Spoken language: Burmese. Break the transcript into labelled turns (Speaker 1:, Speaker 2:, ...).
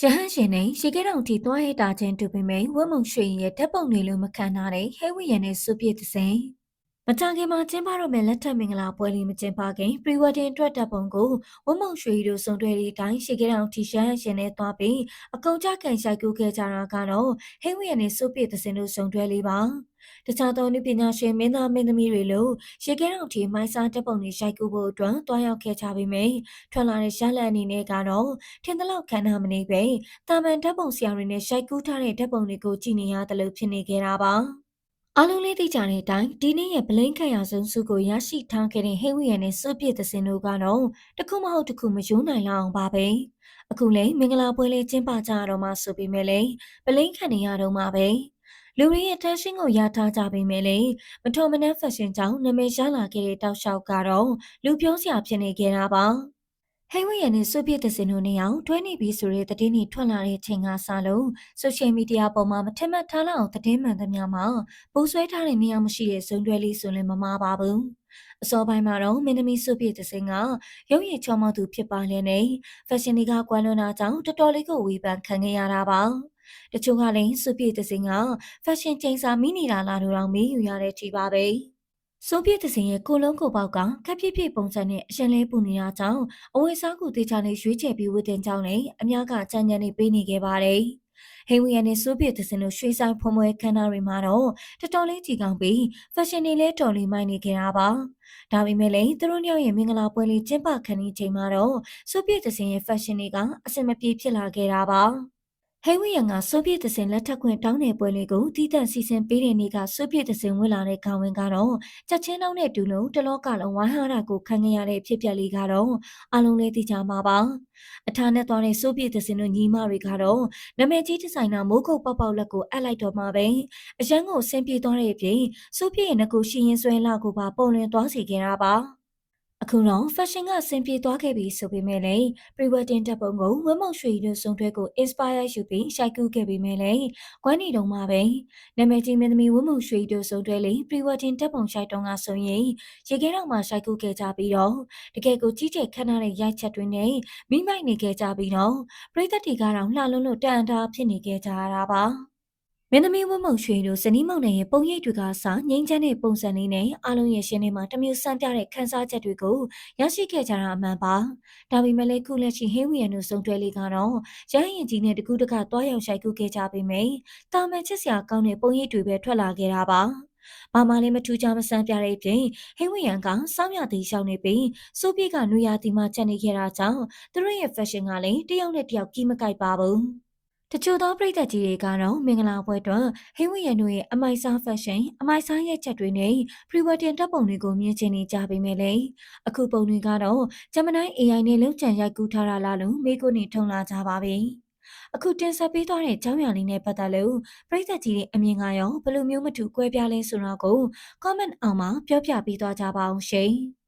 Speaker 1: ရဟန်းရှင်နဲ့ရေခဲတောင်ထိသွားရတာချင်းတူပေမဲ့ဝတ်မုံရွှေရဲ့ဓာတ်ပုံတွေလိုမခံထားတဲ့ဟဲဝီယန်နဲ့စုပြည့်တဲ့စင် မကြခင်မှာကျင်းပတော့မဲ့လက်ထက်မင်္ဂလာပွဲလေးမကျင်းပခင် pre-wedding အတွက်တပ်ပုံကိုဝတ်မုံရွှေတို့စုံတွဲလေးအတိုင်းရေခဲတောင်ထိရဟန်းရှင်နဲ့သွားပြီးအကုံကြကန်ရိုက်ကူးခဲ့ကြတာကတော့ဟဲဝီယန်နဲ့စုပြည့်တဲ့စင်တို့စုံတွဲလေးပါတခြားသောနုပညာရှင်မင်းသားမင်းသမီးတွေလိုရေခဲတောင်ထိမိုင်းစားတပ်ပုံတွေရိုက်ကူးဖို့အတွက်တွားရောက်ခဲ့ကြပေမယ့်ထွက်လာတဲ့ရလဒ်အနေနဲ့ကတော့ထင်သလောက်ခံနာမနေပဲတာမန်ဓာတ်ပုံဆရာတွေနဲ့ရိုက်ကူးထားတဲ့ဓာတ်ပုံတွေကိုကြည့်နေရတယ်လို့ဖြစ်နေကြတာပါ အားလုံးလေးသိကြတဲ့အတိုင်းဒီနေ့ရဲ့ဗလိန်ခံရဆုံးစုကိုရရှိထားခဲ့တဲ့ဟိဝီယန်နဲ့စွပြည့်သစင်တို့ကတော့တခုမဟုတ်တခုမယိုးနိုင်လောက်အောင်ပါပဲအခုလေမင်္ဂလာပွဲလေးကျင်းပကြရတော့မှဆိုပေမဲ့လေဗလိန်ခံနေရတော့မှပဲလူတွေရဲ့ tension ကိုရထားကြပေမဲ့လေမတော်မနှက် fashion ကြောင့်နာမည်ရလာခဲ့တဲ့တောက်လျှောက်ကတော့လူပြောစရာဖြစ်နေကြတာပါ ဟိဝရနဲ့စွပြည့်တဲ့စင်တို့နေအောင်တွဲနေပြီဆိုတဲ့သတင်းတွေထွက်လာတဲ့ချိန်ကစလို့ဆိုရှယ်မီဒီယာပေါ်မှာမထင်မှတ်ထားလောက်အောင်သတင်းမှန်သမျှမှာပို့ဆွဲထားတဲ့နေရာမရှိတဲ့ဇုံတွဲလေးဆိုလည်းမမှားပါဘူးအစောပိုင်းမှာတော့မင်းသမီးစွပြည့်တဲ့စင်ကရုပ်ရည်ချောမသူဖြစ်ပါလေနေဖက်ရှင်တွေကကွာလွန်တာကြောင့်တော်တော်လေးကိုဝေဖန်ခံခဲ့ရတာပါတချို့ကလည်းစွပြည့်တဲ့စင်ကဖက်ရှင်ချိန်စာမိနေတာလားလို့တော့မေးယူရတဲ့ထိပါပဲ စိုးပြည့်တစင်ရဲ့ကိုလုံးကိုပေါက်ကခက်ပြည့်ပြည့်ပုံစံနဲ့အရှင်လေးပူနေတာကြောင့်အဝယ်စားကိုတေချာနဲ့ရွေးချယ်ပြီးဝတ်တင်ကြောင်းလည်းအများကကြံ့ကြံ့နေပေးနေခဲ့ပါတယ်။ဟိဝီယန်နဲ့စိုးပြည့်တစင်တို့ရွှေဆိုင်ဖွံ့ပွဲခန်းနာတွေမှာတော့တော်တော်လေးကြီးကောင်းပြီးဖက်ရှင်တွေလည်းတော်လေးမိုင်းနေကြတာပါ။ဒါပေမဲ့လည်းသူတို့ညောင်ရဲ့မင်္ဂလာပွဲလေးကျင်းပခံနေချိန်မှာတော့စိုးပြည့်တစင်ရဲ့ဖက်ရှင်တွေကအဆင်မပြေဖြစ်လာခဲ့တာပါ။ ဟိဝီယန်ကဆိုဗီယက်တစင်လက်ထက်ခွင့်တောင်းတဲ့ပွဲလေးကိုတီးတန့်စီစဉ်ပေးတဲ့နေ့ကဆိုဗီယက်တစင်ဝင်လာတဲ့ခေါင်းဝင်ကတော့ချက်ချင်းနှောင်းတဲ့တူလုံးတလောကလုံးဝိုင်းဟာတာကိုခံခဲ့ရတဲ့ဖြစ်ပျက်လေးကတော့အလုံးလေးသိကြမှာပါအထားနဲ့သွားတဲ့ဆိုဗီယက်တစင်တို့ညီမတွေကတော့နာမည်ကြီးဒီဇိုင်နာမိုးကုတ်ပေါက်ပေါက်လက်ကိုအပ်လိုက်တော့မှပဲအရန်ကိုဆင်ပြေသွားတဲ့အပြင်ဆိုဗီယက်ရဲ့ငကိုရှင်ရင်ဆွဲလာကိုပါပုံလွင်သွားစေခဲ့တာပါ အခုတော့ fashion ကဆင်ပြေသွားခဲ့ပြီဆိုပေမဲ့လည်း pre-wedding တပ်ပုံကိုဝက်မောက်ရွှေတို့စုံတွဲကို inspire ယူပြီးရှိုက်ကူးခဲ့ပေမဲ့လည်းကွမ်းနေတုံမှာပဲနာမည်ကြီးမင်းသမီးဝက်မောက်ရွှေတို့စုံတွဲလေး pre-wedding တပ်ပုံရှိုက်တုံးကဆိုရင်ရေခဲတော့မှရှိုက်ကူးခဲ့ကြပြီးတော့တကယ်ကိုကြီးကျယ်ခမ်းနားတဲ့ရိုက်ချက်တွေနဲ့မိမိုက်နေခဲ့ကြပြီးတော့ပရိသတ်တွေကတော့လှလုံးလို့တန်တာဖြစ်နေခဲ့ကြရတာပါ မင်းသမီးဝတ်မုံရွှေတို့ဇနီးမောင်နှံရဲ့ပုံရိပ်တွေကစငိမ့်ချမ်းတဲ့ပုံစံလေးနဲ့အားလုံးရဲ့ရှင်တွေမှာတမျိုးစံပြတဲ့ခန်းစားချက်တွေကိုရရှိခဲ့ကြတာအမှန်ပါ။ဒါပေမဲ့လည်းခုလက်ရှိဟင်းဝီယန်တို့စုံတွဲလေးကတော့ရဟရင်ကြီးနဲ့တကူးတကတွားရောက်ရှိုက်ကူခဲ့ကြပေမယ့်တာမန်ချစ်စရာကောင်းတဲ့ပုံရိပ်တွေပဲထွက်လာခဲ့တာပါ။ဘာမှလည်းမထူးခြားမဆန်းပြတဲ့အပြင်ဟင်းဝရန်ကစောင်းရသေးရှောင်းနေပြီးစိုးပြေကနွေရာသီမှာချက်နေခဲ့တာကြောင့်သူတို့ရဲ့ fashion ကလည်းတယောက်နဲ့တယောက်ကီးမကိုက်ပါဘူး။ တချို့သောပြည်သက်ကြီးတွေကတော့မင်္ဂလာပွဲအတွက်ဟင်းဝရန်တို့ရဲ့အမိုက်စားဖက်ရှင်အမိုက်စားရဲ့ချက်တွေနဲ့ pre-wedding တပ်ပုံတွေကိုမြင်ချင်နေကြပေမဲ့လေအခုပုံတွေကတော့ဂျမနိုင်း AI နဲ့လုံခြံရိုက်ကူးထားတာလားလို့မိကိုနေထုံလာကြပါပြီအခုတင်ဆက်ပေးသွားတဲ့ကြောင်းရလေးနဲ့ပတ်သက်လို့ပြည်သက်ကြီးတွေအမြင်ကရောဘယ်လိုမျိုးမတူကွဲပြားလဲဆိုတော့ကို comment အောင်မှာပြောပြပေးသွားကြပါအောင်ရှင်။